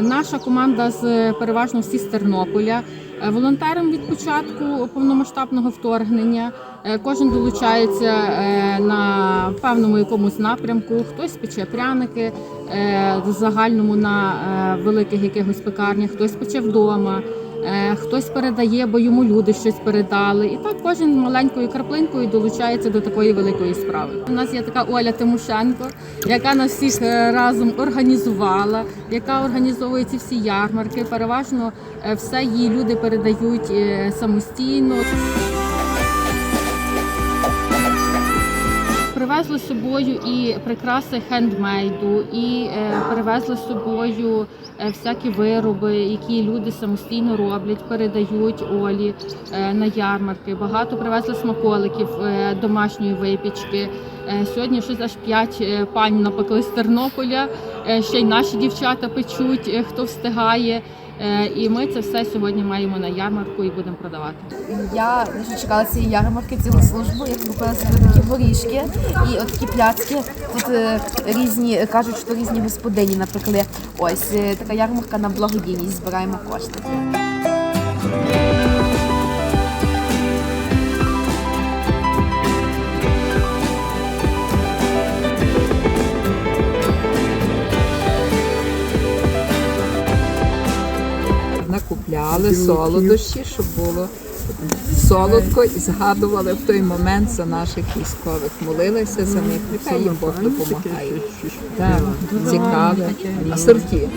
Наша команда з переважно всі з Тернополя. Е, Волонтером від початку повномасштабного вторгнення. Е, Кожен долучається е, на певному якомусь напрямку. Хтось пече пряники е, в загальному на е, великих якихось пекарнях, хтось пече вдома. Е, Хтось передає, бо йому люди щось передали, і так кожен маленькою краплинкою долучається до такої великої справи. У нас є така Оля Тимошенко, яка нас всіх е, разом організувала, яка організовує ці всі ярмарки. Переважно е, все її люди передають самостійно. Привезли з собою і прикраси хендмейду, і привезли з собою всякі вироби, які люди самостійно роблять, передають Олі е, на ярмарки. Багато привезли смаколиків е, домашньої випічки. Е, сьогодні щось аж п'ять е, пань напекли з Тернополя. Е, ще й наші дівчата печуть, е, хто встигає. Е, і ми це все сьогодні маємо на ярмарку і будемо продавати. Я дуже чекала цієї ярмарки, цілу службу. Я купила собі такі горішки і от такі пляцки. Тут е, різні е, кажуть, що різні господині напекли. Ось е, така ярмарка на благодійність. Збираємо кошти. Накупляли солодощі, щоб було солодко і згадували в той момент за наших військових. Молилися за них, нехай їм Бог допомагає. Так, цікаве. Асорті.